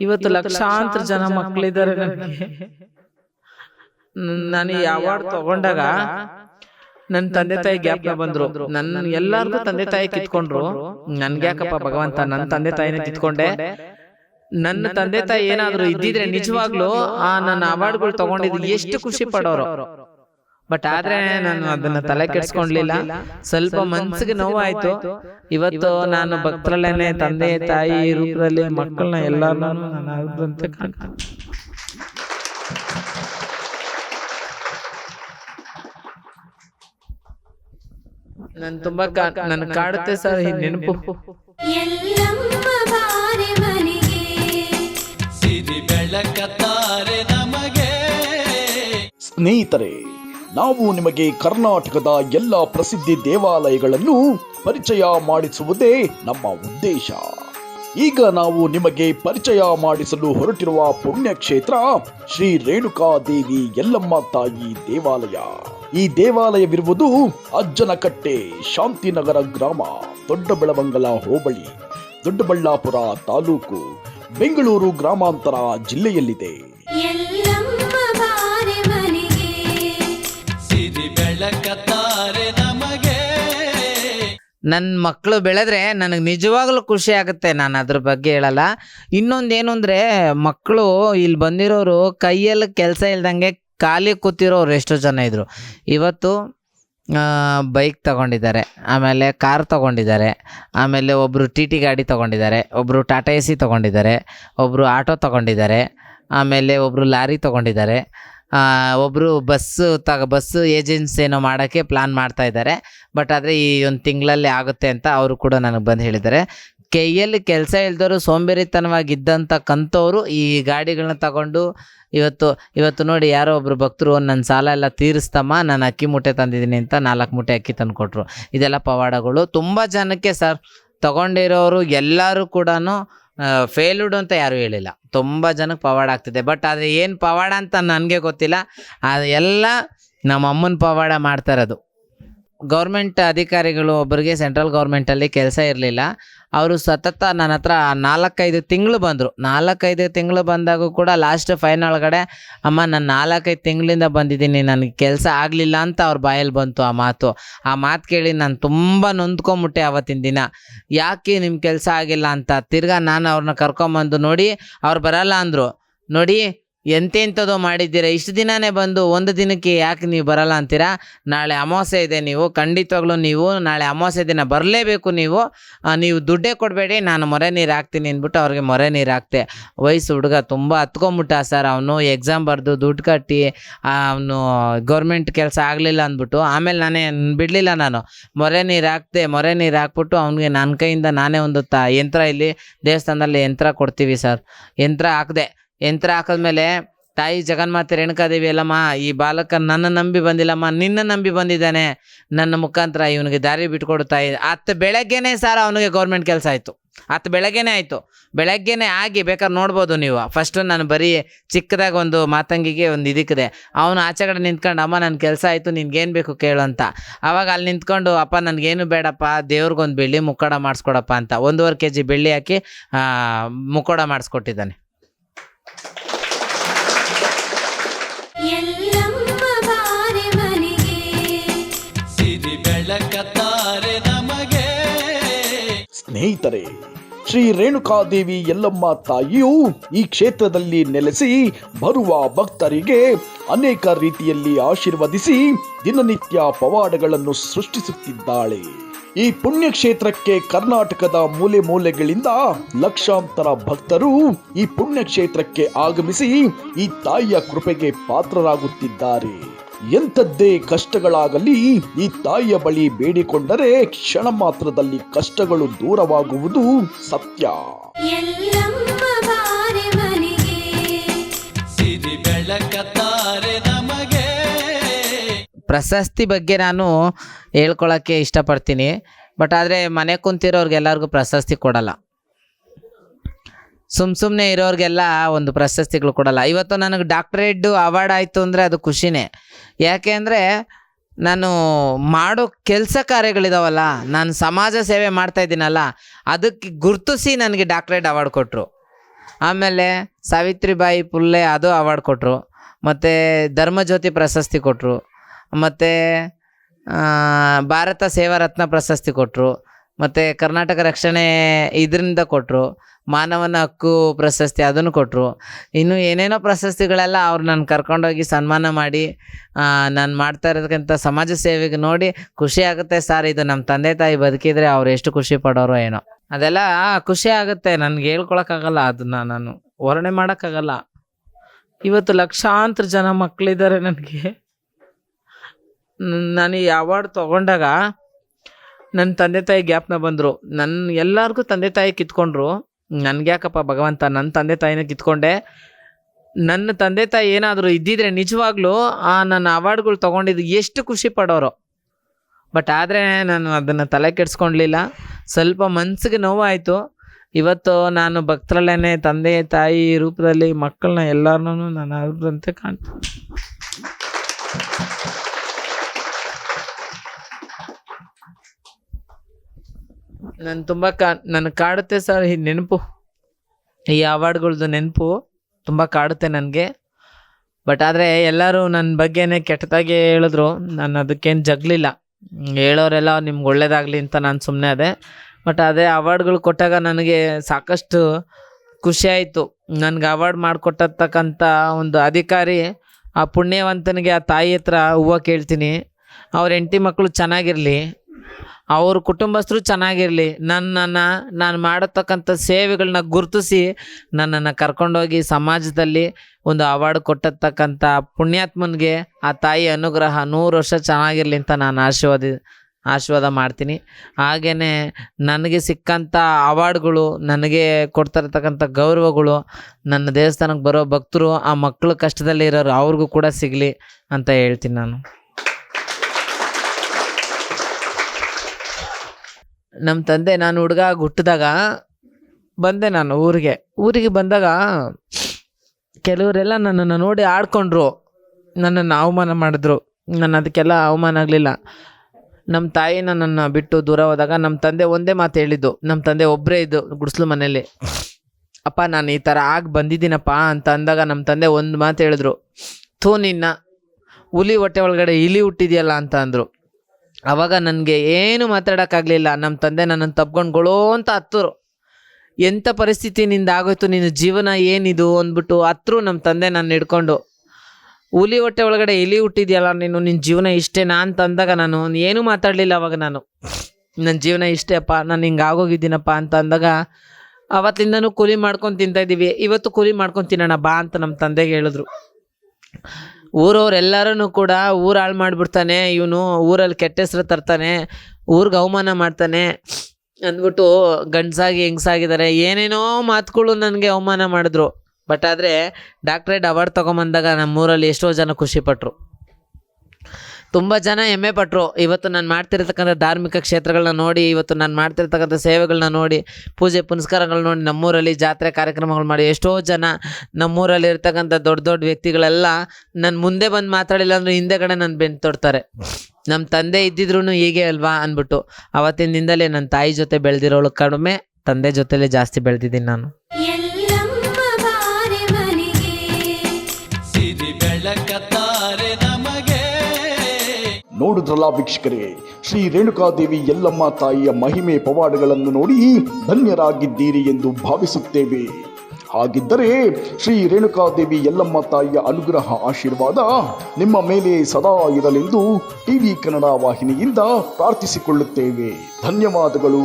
ಇವತ್ತು ಲಕ್ಷಾಂತರ ಜನ ಮಕ್ಕಳಿದ್ದಾರೆ ನನಗೆ. ನಾನು ಈ ಅವಾರ್ಡ್ ತಗೊಂಡಾಗ ನನ್ನ ತಂದೆ ತಾಯಿ ಗ್ಯಾಪ್ ಬಂದ್ರು. ನನ್ನ ಎಲ್ಲಾರ್ಗು ತಂದೆ ತಾಯಿ ಕಿತ್ಕೊಂಡ್ರು. ನನ್ಗೆ ಯಾಕಪ್ಪ ಭಗವಂತ? ನನ್ನ ತಂದೆ ತಾಯಿನ ಕಿತ್ಕೊಂಡೆ. ನನ್ನ ತಂದೆ ತಾಯಿ ಏನಾದ್ರು ಇದ್ದಿದ್ರೆ ನಿಜವಾಗ್ಲೂ ಆ ನನ್ನ ಅವಾರ್ಡ್ಗಳು ತಗೊಂಡಿದ್ದು ಎಷ್ಟು ಖುಷಿ ಪಡೋರು? ಬಟ್ ಆದ್ರೆ ನಾನು ಅದನ್ನ ತಲೆ ಕೆಡ್ಸ್ಕೊಂಡ್ಲಿಲ್ಲ ಸ್ವಲ್ಪ ಮನ್ಸಿಗೆ ನೋವಾಯ್ತು. ಇವತ್ತು ನಾನು ಭಕ್ತರಲ್ಲೇನೆ ತಂದೆ ತಾಯಿ ರೂಪದಲ್ಲಿ ಮಕ್ಕಳನ್ನ ಎಲ್ಲರನ್ನೂ ನಾನು ನನ್ ತುಂಬಾ ನನ್ ಕಾಡುತ್ತೆ ಸರ್ ಈ ನೆನಪು. ಎಲ್ಲಮ್ಮ ಬಾರೆ ಮನೆಗೆ. ಸಿರಿ ಬೆಳಕತ್ತಾರೆ ನಮಗೆ. ಸ್ನೇಹಿತರೆ ನಾವು ನಿಮಗೆ ಕರ್ನಾಟಕದ ಎಲ್ಲ ಪ್ರಸಿದ್ಧಿ ದೇವಾಲಯಗಳನ್ನು ಪರಿಚಯ ಮಾಡಿಸುವುದೇ ನಮ್ಮ ಉದ್ದೇಶ. ಈಗ ನಾವು ನಿಮಗೆ ಪರಿಚಯ ಮಾಡಿಸಲು ಹೊರಟಿರುವ ಪುಣ್ಯಕ್ಷೇತ್ರ ಶ್ರೀ ರೇಣುಕಾದೇವಿ ಯಲ್ಲಮ್ಮ ತಾಯಿ ದೇವಾಲಯ. ಈ ದೇವಾಲಯವಿರುವುದು ಅಜ್ಜನಕಟ್ಟೆ ಶಾಂತಿನಗರ ಗ್ರಾಮ, ದೊಡ್ಡಬೆಳವಂಗಲ ಹೋಬಳಿ, ದೊಡ್ಡಬಳ್ಳಾಪುರ ತಾಲೂಕು, ಬೆಂಗಳೂರು ಗ್ರಾಮಾಂತರ ಜಿಲ್ಲೆಯಲ್ಲಿದೆ. ನನ್ನ ಮಕ್ಕಳು ಬೆಳೆದ್ರೆ ನನಗೆ ನಿಜವಾಗ್ಲೂ ಖುಷಿ ಆಗುತ್ತೆ. ನಾನು ಅದ್ರ ಬಗ್ಗೆ ಹೇಳಲ್ಲ. ಇನ್ನೊಂದೇನು ಅಂದರೆ ಮಕ್ಕಳು ಇಲ್ಲಿ ಬಂದಿರೋರು ಕೈಯಲ್ಲಿ ಕೆಲಸ ಇಲ್ದಂಗೆ ಖಾಲಿ ಕೂತಿರೋರು ಎಷ್ಟೋ ಜನ ಇದ್ದರು ಇವತ್ತು ಬೈಕ್ ತಗೊಂಡಿದ್ದಾರೆ. ಆಮೇಲೆ ಕಾರ್ ತಗೊಂಡಿದ್ದಾರೆ. ಆಮೇಲೆ ಒಬ್ಬರು ಟಿ ಟಿ ಗಾಡಿ ತಗೊಂಡಿದ್ದಾರೆ. ಒಬ್ಬರು ಟಾಟಾ ಎ ಸಿ ತಗೊಂಡಿದ್ದಾರೆ. ಒಬ್ಬರು ಆಟೋ ತಗೊಂಡಿದ್ದಾರೆ. ಆಮೇಲೆ ಒಬ್ಬರು ಲಾರಿ ತಗೊಂಡಿದ್ದಾರೆ. ಒಬ್ಬರು ಬಸ್ಸು ತಗ ಬಸ್ಸು ಏಜೆನ್ಸಿ ಏನೋ ಮಾಡೋಕ್ಕೆ ಪ್ಲ್ಯಾನ್ ಮಾಡ್ತಾ ಇದ್ದಾರೆ. ಬಟ್ ಆದರೆ ಈ ಒಂದು ತಿಂಗಳಲ್ಲಿ ಆಗುತ್ತೆ ಅಂತ ಅವರು ಕೂಡ ನನಗೆ ಬಂದು ಹೇಳಿದ್ದಾರೆ. ಕೈಯಲ್ಲಿ ಕೆಲಸ ಇಲ್ದವರು ಸೋಂಬೇರಿತನವಾಗಿದ್ದಂಥ ಕಂತವರು ಈ ಗಾಡಿಗಳನ್ನ ತಗೊಂಡು ಇವತ್ತು ಇವತ್ತು ನೋಡಿ ಯಾರೋ ಒಬ್ಬರು ಭಕ್ತರು ನನ್ನ ಸಾಲ ಎಲ್ಲ ತೀರಿಸ್ತಮ್ಮ, ನಾನು ಅಕ್ಕಿ ಮೂಟೆ ತಂದಿದ್ದೀನಿ ಅಂತ ನಾಲ್ಕು ಮೂಟೆ ಅಕ್ಕಿ ತಂದು ಕೊಟ್ಟರು ಇದೆಲ್ಲ ಪವಾಡಗಳು. ತುಂಬ ಜನಕ್ಕೆ ಸರ್, ತಗೊಂಡಿರೋರು ಎಲ್ಲರೂ ಕೂಡ ಫೇಲ್ಡ್ ಅಂತ ಯಾರೂ ಹೇಳಿಲ್ಲ. ತುಂಬ ಜನಕ್ಕೆ ಪವಾಡ ಆಗ್ತಿದೆ. ಬಟ್ ಆದರೆ ಏನು ಪವಾಡ ಅಂತ ನನಗೆ ಗೊತ್ತಿಲ್ಲ. ಅದೆಲ್ಲ ನಮ್ಮ ಅಮ್ಮನ ಪವಾಡ ಮಾಡ್ತಾ ಇರೋದು. ಗೌರ್ಮೆಂಟ್ ಅಧಿಕಾರಿಗಳು ಒಬ್ಬರಿಗೆ ಸೆಂಟ್ರಲ್ ಗೌರ್ಮೆಂಟಲ್ಲಿ ಕೆಲಸ ಇರಲಿಲ್ಲ. ಅವರು ಸತತ ನನ್ನ ಹತ್ರ ನಾಲ್ಕೈದು ತಿಂಗಳು ಬಂದರು. ನಾಲ್ಕೈದು ತಿಂಗಳು ಬಂದಾಗೂ ಕೂಡ ಲಾಸ್ಟ್ ಫೈನಲ್ ಒಳಗಡೆ, ಅಮ್ಮ, ನಾನು ನಾಲ್ಕೈದು ತಿಂಗಳಿಂದ ಬಂದಿದ್ದೀನಿ, ನನಗೆ ಕೆಲಸ ಆಗಲಿಲ್ಲ ಅಂತ ಅವ್ರ ಬಾಯಲ್ಲಿ ಬಂತು ಆ ಮಾತು. ಆ ಮಾತು ಕೇಳಿ ನಾನು ತುಂಬ ನೊಂದ್ಕೊಂಬಿಟ್ಟೆ ಆವತ್ತಿನ ದಿನ. ಯಾಕೆ ನಿಮ್ಮ ಕೆಲಸ ಆಗಿಲ್ಲ ಅಂತ? ತಿರ್ಗಾ ನಾನು ಅವ್ರನ್ನ ಕರ್ಕೊಂಬಂದು ನೋಡಿ, ಅವ್ರು ಬರಲ್ಲ ಅಂದರು. ನೋಡಿ ಎಂತೆಂಥದೋ ಮಾಡಿದ್ದೀರಾ? ಇಷ್ಟು ದಿನನೇ ಬಂದು ಒಂದು ದಿನಕ್ಕೆ ಯಾಕೆ ನೀವು ಬರಲ್ಲ ಅಂತೀರಾ? ನಾಳೆ ಅಮಾವಾಸ್ಯೆ ಇದೆ ನೀವು, ಖಂಡಿತವಾಗ್ಲೂ ನೀವು ನಾಳೆ ಅಮಾವಾಸ್ಯೆ ದಿನ ಬರಲೇಬೇಕು ನೀವು. ನೀವು ದುಡ್ಡೇ ಕೊಡಬೇಡಿ, ನಾನು ಮೊರೆ ನೀರು ಹಾಕ್ತೀನಿ ಅಂದ್ಬಿಟ್ಟು ಅವ್ರಿಗೆ ಮೊರೆ ನೀರು ಹಾಕ್ತೆ. ವಯಸ್ಸು ಹುಡುಗ ತುಂಬ ಹತ್ಕೊಂಬಿಟ್ಟ ಸರ್, ಅವನು ಎಕ್ಸಾಮ್ ಬರೆದು ದುಡ್ಡು ಕಟ್ಟಿ ಅವನು ಗೌರ್ಮೆಂಟ್ ಕೆಲಸ ಆಗಲಿಲ್ಲ ಅಂದ್ಬಿಟ್ಟು, ಆಮೇಲೆ ನಾನೇ ಬಿಡಲಿಲ್ಲ ನಾನು. ಮೊರೆ ನೀರು ಹಾಕ್ತೆ, ಮೊರೆ ನೀರು ಹಾಕ್ಬಿಟ್ಟು ಅವನಿಗೆ ನನ್ನ ಕೈಯಿಂದ ನಾನೇ ಒಂದು ತ, ಯಂತ್ರ ಇಲ್ಲಿ ದೇವಸ್ಥಾನದಲ್ಲಿ ಯಂತ್ರ ಕೊಡ್ತೀವಿ ಸರ್. ಯಂತ್ರ ಹಾಕಿದೆ. ಯಂತ್ರ ಹಾಕಿದ್ಮೇಲೆ ತಾಯಿ ಜಗನ್ಮಾತೆ ರೇಣುಕಾದೇವಿ ಅಲ್ಲಮ್ಮ, ಈ ಬಾಲಕ ನನ್ನ ನಂಬಿ ಬಂದಿಲ್ಲಮ್ಮ, ನಿನ್ನ ನಂಬಿ ಬಂದಿದ್ದಾನೆ. ನನ್ನ ಮುಖಾಂತರ ಇವನಿಗೆ ದಾರಿ ಬಿಟ್ಕೊಡು ತಾಯಿ ಅತ್ತ ಬೆಳಗ್ಗೆನೇ ಸರ್ ಅವನಿಗೆ ಗೌರ್ಮೆಂಟ್ ಕೆಲಸ ಆಯಿತು. ಅತ್ತ ಬೆಳಗ್ಗೆನೇ ಆಯಿತು. ಬೆಳಗ್ಗೆನೇ ಆಗಿ ಬೇಕಾದ್ರೆ ನೋಡ್ಬೋದು ನೀವು. ಫಸ್ಟು ನಾನು ಬರೀ ಚಿಕ್ಕದಾಗ ಒಂದು ಮಾತಂಗಿಗೆ ಒಂದು ಇದಕ್ಕಿದೆ. ಅವನು ಆಚೆ ಕಡೆ ನಿಂತ್ಕೊಂಡು, ಅಮ್ಮ ನನ್ನ ಕೆಲಸ ಆಯಿತು ನಿನ್ಗೇನು ಬೇಕು ಕೇಳು ಅಂತ. ಆವಾಗ ಅಲ್ಲಿ ನಿಂತ್ಕೊಂಡು, ಅಪ್ಪ ನನಗೇನು ಬೇಡಪ್ಪ, ದೇವ್ರಿಗೊಂದು ಬೆಳ್ಳಿ ಮುಕ್ಕೋಡ ಮಾಡಿಸ್ಕೊಡಪ್ಪ ಅಂತ. ಒಂದೂವರೆ ಕೆ ಜಿ ಬೆಳ್ಳಿ ಹಾಕಿ ಮುಕ್ಕೋಡ ಮಾಡಿಸ್ಕೊಟ್ಟಿದ್ದಾನೆ ಎಲ್ಲಮ್ಮ ಬಾರೆ ಮನೆಗೆ ಸಿರಿ ಬೆಳಕತ್ತಾರೆ ನಮಗೆ ಸ್ನೇಹಿತರೆ ಶ್ರೀ ರೇಣುಕಾದೇವಿ ಯಲ್ಲಮ್ಮ ತಾಯಿಯು ಈ ಕ್ಷೇತ್ರದಲ್ಲಿ ನೆಲೆಸಿ ಬರುವ ಭಕ್ತರಿಗೆ ಅನೇಕ ರೀತಿಯಲ್ಲಿ ಆಶೀರ್ವದಿಸಿ ದಿನನಿತ್ಯ ಪವಾಡಗಳನ್ನು ಸೃಷ್ಟಿಸುತ್ತಿದ್ದಾಳೆ. ಈ ಪುಣ್ಯಕ್ಷೇತ್ರಕ್ಕೆ ಕರ್ನಾಟಕದ ಮೂಲೆ ಮೂಲೆಗಳಿಂದ ಲಕ್ಷಾಂತರ ಭಕ್ತರು ಈ ಪುಣ್ಯಕ್ಷೇತ್ರಕ್ಕೆ ಆಗಮಿಸಿ ಈ ತಾಯಿಯ ಕೃಪೆಗೆ ಪಾತ್ರರಾಗುತ್ತಿದ್ದಾರೆ. ಎಂಥದ್ದೇ ಕಷ್ಟಗಳಾಗಲಿ ಈ ತಾಯಿಯ ಬಳಿ ಬೇಡಿಕೊಂಡರೆ ಕ್ಷಣ ಮಾತ್ರದಲ್ಲಿ ಕಷ್ಟಗಳು ದೂರವಾಗುವುದು ಸತ್ಯ. ಪ್ರಶಸ್ತಿ ಬಗ್ಗೆ ನಾನು ಹೇಳ್ಕೊಳ್ಳೋಕ್ಕೆ ಇಷ್ಟಪಡ್ತೀನಿ. ಬಟ್ ಆದರೆ ಮನೆ ಕುಂತಿರೋರ್ಗೆಲ್ಲರಿಗೂ ಪ್ರಶಸ್ತಿ ಕೊಡಲ್ಲ. ಸುಮ್ ಸುಮ್ಮನೆ ಇರೋರಿಗೆಲ್ಲ ಒಂದು ಪ್ರಶಸ್ತಿಗಳು ಕೊಡಲ್ಲ. ಇವತ್ತು ನನಗೆ ಡಾಕ್ಟರೇಟ್ ಅವಾರ್ಡ್ ಆಯಿತು ಅಂದರೆ ಅದು ಖುಷಿನೇ. ಯಾಕೆ ಅಂದರೆ ನಾನು ಮಾಡೋ ಕೆಲಸ ಕಾರ್ಯಗಳಿದಾವಲ್ಲ, ನಾನು ಸಮಾಜ ಸೇವೆ ಮಾಡ್ತಾ ಇದ್ದೀನಲ್ಲ, ಅದಕ್ಕೆ ಗುರುತಿಸಿ ನನಗೆ ಡಾಕ್ಟ್ರೇಟ್ ಅವಾರ್ಡ್ ಕೊಟ್ಟರು ಆಮೇಲೆ ಸಾವಿತ್ರಿಬಾಯಿ ಪುಲ್ಲೆ ಅದು ಅವಾರ್ಡ್ ಕೊಟ್ಟರು ಮತ್ತು ಧರ್ಮಜ್ಯೋತಿ ಪ್ರಶಸ್ತಿ ಕೊಟ್ಟರು ಮತ್ತು ಭಾರತ ಸೇವಾ ರತ್ನ ಪ್ರಶಸ್ತಿ ಕೊಟ್ಟರು ಮತ್ತು ಕರ್ನಾಟಕ ರಕ್ಷಣೆ ಇದರಿಂದ ಕೊಟ್ಟರು ಮಾನವನ ಹಕ್ಕು ಪ್ರಶಸ್ತಿ ಅದನ್ನು ಕೊಟ್ಟರು ಇನ್ನು ಏನೇನೋ ಪ್ರಶಸ್ತಿಗಳೆಲ್ಲ ಅವ್ರು ನಾನು ಕರ್ಕೊಂಡೋಗಿ ಸನ್ಮಾನ ಮಾಡಿ ನಾನು ಮಾಡ್ತಾ ಇರೋದಕ್ಕಿಂತ ಸಮಾಜ ಸೇವೆಗೆ ನೋಡಿ ಖುಷಿ ಆಗುತ್ತೆ ಸರ್. ಇದು ನಮ್ಮ ತಂದೆ ತಾಯಿ ಬದುಕಿದ್ರೆ ಅವ್ರು ಎಷ್ಟು ಖುಷಿ ಪಡೋರೋ ಏನೋ. ಅದೆಲ್ಲ ಖುಷಿ ಆಗುತ್ತೆ. ನನಗೆ ಹೇಳ್ಕೊಳಕ್ಕಾಗಲ್ಲ ಅದನ್ನು ನಾನು. ವರ್ಣೆ ಮಾಡೋಕ್ಕಾಗಲ್ಲ. ಇವತ್ತು ಲಕ್ಷಾಂತರ ಜನ ಮಕ್ಕಳಿದ್ದಾರೆ ನನಗೆ. ನಾನು ಈ ಅವಾರ್ಡ್ ತೊಗೊಂಡಾಗ ನನ್ನ ತಂದೆ ತಾಯಿ ಗ್ಯಾಪ್ನ ಬಂದರು. ನನ್ನ ಎಲ್ಲರಿಗೂ ತಂದೆ ತಾಯಿ ಕಿತ್ಕೊಂಡ್ರು. ನನ್ಗೆ ಯಾಕಪ್ಪ ಭಗವಂತ? ನನ್ನ ತಂದೆ ತಾಯಿನ ಕಿತ್ಕೊಂಡೆ. ನನ್ನ ತಂದೆ ತಾಯಿ ಏನಾದರೂ ಇದ್ದಿದ್ರೆ ನಿಜವಾಗ್ಲೂ ಆ ನನ್ನ ಅವಾರ್ಡ್ಗಳು ತೊಗೊಂಡಿದ್ದು ಎಷ್ಟು ಖುಷಿ ಪಡೋರು. ಬಟ್ ಆದರೆ ನಾನು ಅದನ್ನು ತಲೆ ಕೆಡಿಸ್ಕೊಳ್ಲಿಲ್ಲ ಸ್ವಲ್ಪ ಮನಸ್ಸಿಗೆ ನೋವಾಯಿತು. ಇವತ್ತು ನಾನು ಭಕ್ತರಲ್ಲೇ ತಂದೆ ತಾಯಿ ರೂಪದಲ್ಲಿ ಮಕ್ಕಳನ್ನ ಎಲ್ಲರನ್ನೂ ನಾನು ಅವ್ರಂತೆ ಕಾಣ್ತೀನಿ. ನಾನು ತುಂಬ ಕಾ ನನಗೆ ಕಾಡುತ್ತೆ ಸರ್, ಈ ನೆನಪು. ಈ ಅವಾರ್ಡ್ಗಳ್ದು ನೆನಪು ತುಂಬ ಕಾಡುತ್ತೆ ನನಗೆ. ಬಟ್ ಆದರೆ ಎಲ್ಲರೂ ನನ್ನ ಬಗ್ಗೆನೇ ಕೆಟ್ಟದಾಗೆ ಹೇಳಿದ್ರು. ನಾನು ಅದಕ್ಕೇನು ಜಗ್ಲಿಲ್ಲ. ಹೇಳೋರೆಲ್ಲ ನಿಮ್ಗೆ ಒಳ್ಳೇದಾಗಲಿ ಅಂತ ನಾನು ಸುಮ್ಮನೆ ಅದೇ. ಬಟ್ ಅದೇ ಅವಾರ್ಡ್ಗಳು ಕೊಟ್ಟಾಗ ನನಗೆ ಸಾಕಷ್ಟು ಖುಷಿ ಆಯಿತು. ನನಗೆ ಅವಾರ್ಡ್ ಮಾಡಿಕೊಟ್ಟತಕ್ಕಂಥ ಒಂದು ಅಧಿಕಾರಿ ಆ ಪುಣ್ಯವಂತನಿಗೆ ಆ ತಾಯಿ ಹತ್ರ ಹೂವು ಕೇಳ್ತೀನಿ. ಅವ್ರ ಹೆಂಡತಿ ಮಕ್ಕಳು ಚೆನ್ನಾಗಿರಲಿ. ಅವ್ರ ಕುಟುಂಬಸ್ಥರು ಚೆನ್ನಾಗಿರಲಿ. ನನ್ನನ್ನು, ನಾನು ಮಾಡತಕ್ಕಂಥ ಸೇವೆಗಳನ್ನ ಗುರುತಿಸಿ ನನ್ನನ್ನು ಕರ್ಕೊಂಡೋಗಿ ಸಮಾಜದಲ್ಲಿ ಒಂದು ಅವಾರ್ಡ್ ಕೊಟ್ಟತಕ್ಕಂಥ ಪುಣ್ಯಾತ್ಮನಿಗೆ ಆ ತಾಯಿ ಅನುಗ್ರಹ ನೂರು ವರ್ಷ ಚೆನ್ನಾಗಿರಲಿ ಅಂತ ನಾನು ಆಶೀರ್ವಾದ ಆಶೀರ್ವಾದ ಮಾಡ್ತೀನಿ. ಹಾಗೆಯೇ ನನಗೆ ಸಿಕ್ಕಂಥ ಅವಾರ್ಡ್ಗಳು ನನಗೆ ಕೊಡ್ತಿರ್ತಕ್ಕಂಥ ಗೌರವಗಳು, ನನ್ನ ದೇವಸ್ಥಾನಕ್ಕೆ ಬರೋ ಭಕ್ತರು ಆ ಮಕ್ಕಳು ಕಷ್ಟದಲ್ಲಿ ಇರೋರು ಅವ್ರಿಗೂ ಕೂಡ ಸಿಗಲಿ ಅಂತ ಹೇಳ್ತೀನಿ ನಾನು. ನಮ್ಮ ತಂದೆ ನಾನು ಹುಡುಗ ಹುಟ್ಟಿದಾಗ ಬಂದೆ ನಾನು ಊರಿಗೆ. ಊರಿಗೆ ಬಂದಾಗ ಕೆಲವರೆಲ್ಲ ನನ್ನನ್ನು ನೋಡಿ ಆಡ್ಕೊಂಡ್ರು. ನನ್ನನ್ನು ಅವಮಾನ ಮಾಡಿದ್ರು. ನಾನು ಅದಕ್ಕೆಲ್ಲ ಅವಮಾನ ಆಗಲಿಲ್ಲ. ನಮ್ಮ ತಾಯಿ ನನ್ನನ್ನು ಬಿಟ್ಟು ದೂರ ಹೋದಾಗ ನಮ್ಮ ತಂದೆ ಒಂದೇ ಮಾತು ಹೇಳಿದ್ದು. ನಮ್ಮ ತಂದೆ ಒಬ್ಬರೇ ಇದ್ದು ಗುಡಿಸ್ಲು ಮನೇಲಿ ಅಪ್ಪ, ನಾನು ಈ ಥರ ಆಗಿ ಬಂದಿದ್ದೀನಪ್ಪ ಅಂತ ಅಂದಾಗ ನಮ್ಮ ತಂದೆ ಒಂದು ಮಾತು ಹೇಳಿದ್ರು. ಥೂ, ನಿನ್ನ ಹುಲಿ ಹೊಟ್ಟೆ ಒಳಗಡೆ ಇಲಿ ಹುಟ್ಟಿದೆಯಲ್ಲ ಅಂತ ಅಂದರು. ಅವಾಗ ನನಗೆ ಏನು ಮಾತಾಡೋಕ್ಕಾಗಲಿಲ್ಲ. ನಮ್ಮ ತಂದೆ ನನ್ನನ್ನು ತಪ್ಕೊಂಡು ಗೊಳೋ ಅಂತ ಹತ್ತರು ಎಂಥ ಪರಿಸ್ಥಿತಿ ನಿಂದ ಆಗೋಯ್ತು, ನಿನ್ನ ಜೀವನ ಏನಿದು ಅಂದ್ಬಿಟ್ಟು ಹತ್ರು ನಮ್ಮ ತಂದೆ ನನ್ನ ಹಿಡ್ಕೊಂಡು. ಹುಲಿ ಹೊಟ್ಟೆ ಒಳಗಡೆ ಇಲಿ ಹುಟ್ಟಿದ್ಯಲ್ಲ, ನೀನು ನಿನ್ನ ಜೀವನ ಇಷ್ಟೇನಾ ಅಂತ ಅಂದಾಗ ನಾನು ಏನೂ ಮಾತಾಡಲಿಲ್ಲ ಅವಾಗ ನಾನು. ನನ್ನ ಜೀವನ ಇಷ್ಟೇ ಅಪ್ಪ ನಾನು ಹಿಂಗೆ ಆಗೋಗಿದ್ದೀನಪ್ಪ ಅಂತ ಅಂದಾಗ ಅವತ್ತಿಂದನೂ ಕೂಲಿ ಮಾಡ್ಕೊಂಡು ತಿಂತಾಯಿದ್ದೀವಿ ಇವತ್ತು ಕೂಲಿ ಮಾಡ್ಕೊಂಡು ತಿನ್ನೋಣ ಬಾ ಅಂತ ನಮ್ಮ ತಂದೆಗೆ ಹೇಳಿದ್ರು. ಊರವ್ರೆಲ್ಲರೂ ಕೂಡ ಊರು ಹಾಳು ಮಾಡಿಬಿಡ್ತಾನೆ, ಇವನು ಊರಲ್ಲಿ ಕೆಟ್ಟ ಹೆಸ್ರು ತರ್ತಾನೆ, ಊರಿಗೆ ಅವಮಾನ ಮಾಡ್ತಾನೆ ಅಂದ್ಬಿಟ್ಟು ಗಂಡಸಾಗಿ ಹೆಂಗ್ಸಾಗಿದ್ದಾರೆ ಏನೇನೋ ಮಾತುಗಳು ನನಗೆ ಅವಮಾನ ಮಾಡಿದ್ರು. ಬಟ್ ಆದರೆ ಡಾಕ್ಟ್ರೇಟ್ ಅವಾರ್ಡ್ ತೊಗೊಂಬಂದಾಗ ನಮ್ಮೂರಲ್ಲಿ ಎಷ್ಟೋ ಜನ ಖುಷಿಪಟ್ಟರು ತುಂಬ ಜನ ಹೆಮ್ಮೆ ಪಟ್ಟರು ಇವತ್ತು ನಾನು ಮಾಡ್ತಿರ್ತಕ್ಕಂಥ ಧಾರ್ಮಿಕ ಕ್ಷೇತ್ರಗಳನ್ನ ನೋಡಿ, ಇವತ್ತು ನಾನು ಮಾಡ್ತಿರ್ತಕ್ಕಂಥ ಸೇವೆಗಳನ್ನ ನೋಡಿ, ಪೂಜೆ ಪುನಸ್ಕಾರಗಳು ನೋಡಿ, ನಮ್ಮೂರಲ್ಲಿ ಜಾತ್ರೆ ಕಾರ್ಯಕ್ರಮಗಳು ಮಾಡಿ ಎಷ್ಟೋ ಜನ ನಮ್ಮೂರಲ್ಲಿ ಇರ್ತಕ್ಕಂಥ ದೊಡ್ಡ ದೊಡ್ಡ ವ್ಯಕ್ತಿಗಳೆಲ್ಲ ನನ್ನ ಮುಂದೆ ಬಂದು ಮಾತಾಡಿಲ್ಲ ಅಂದ್ರೆ ಹಿಂದೆಗಡೆ ನನ್ನ ಬೆನ್ ತೊಡ್ತಾರೆ. ನಮ್ಮ ತಂದೆ ಇದ್ದಿದ್ರು ಹೀಗೆ ಅಲ್ವಾ ಅಂದ್ಬಿಟ್ಟು ಅವತ್ತಿನಿಂದಲೇ ನನ್ನ ತಾಯಿ ಜೊತೆ ಬೆಳೆದಿರೋಳು ಕಡಿಮೆ, ತಂದೆ ಜೊತೆಲೇ ಜಾಸ್ತಿ ಬೆಳೆದಿದ್ದೀನಿ ನಾನು. ನೋಡಿದ್ರಲ್ಲ ವೀಕ್ಷಕರೇ. ಶ್ರೀ ರೇಣುಕಾದೇವಿ ಎಲ್ಲಮ್ಮ ತಾಯಿಯ ಮಹಿಮೆ ಪವಾಡಗಳನ್ನು ನೋಡಿ ಧನ್ಯರಾಗಿದ್ದೀರಿ ಎಂದು ಭಾವಿಸುತ್ತೇವೆ. ಹಾಗಿದ್ದರೆ ಶ್ರೀ ರೇಣುಕಾದೇವಿ ಎಲ್ಲಮ್ಮ ತಾಯಿಯ ಅನುಗ್ರಹ ಆಶೀರ್ವಾದ ನಿಮ್ಮ ಮೇಲೆ ಸದಾ ಇರಲೆಂದು ಟಿವಿ ಕನ್ನಡ ವಾಹಿನಿಯಿಂದ ಪ್ರಾರ್ಥಿಸಿಕೊಳ್ಳುತ್ತೇವೆ. ಧನ್ಯವಾದಗಳು.